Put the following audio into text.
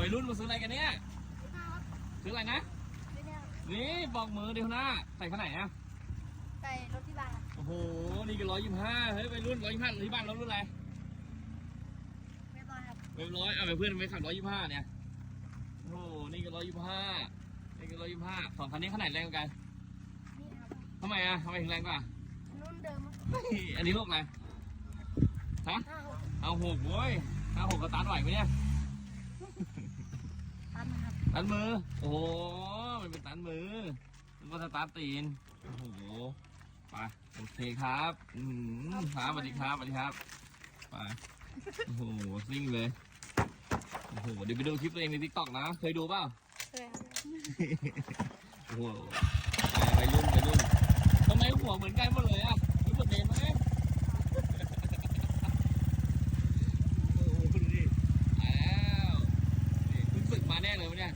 วัยรุ่นมาซื้ออะไรกันเนี่ยครับซื้ออะไรนะไม่ได้นี่บอกมือเดียวหน้าใส่ข้างไหนอะใส่รถที่บ้านครับโอ้โห นี่ก็ร้อยยี่ห้าเฮ้ยวัยรุ่นร้อยยี่ห้าที่บ้านเรารุ่นอะไรไม่บอลครับเว็บร้อยเอาไปเพื่อนไปขับร้อยยี่ห้าเนี่ย โอ้โห นี่ก็ร้อยยี่ห้านี่ก็ร้อยยี่ห้าสองคันนี้ขนาดแรงกว่ากันนี่ครับทำไมอะทำไมถึงแรงกว่ารุ่นเดิมครับเฮ้ยอันนี้ลูกอะไรฮะห้าหกเอาหกเว้ยเอาหกก็ตันไหวไหมเนี่ย ตันครับตันมือ โอ้โห มันเป็นตันมือ มันก็สตาร์ทตีน โอ้โห ไป โอเคครับ อืมครับสวัสดีครับสวัสดีครับ ไป โอ้โห ซิ่งเลย โอ้โห เดี๋ยวไปดูคลิปตัวเองในทิกตอกนะ เคยดูเปล่า เคยครับโอ้โหไปวัยรุ่นวัยรุ่นทำไมหัวเหมือนกันหมดเลยอะรู้สึกเด่นไหมโอ้โหดูดิแล้วนี่เพิ่งฝึก มาแน่เลยวะเนี่ย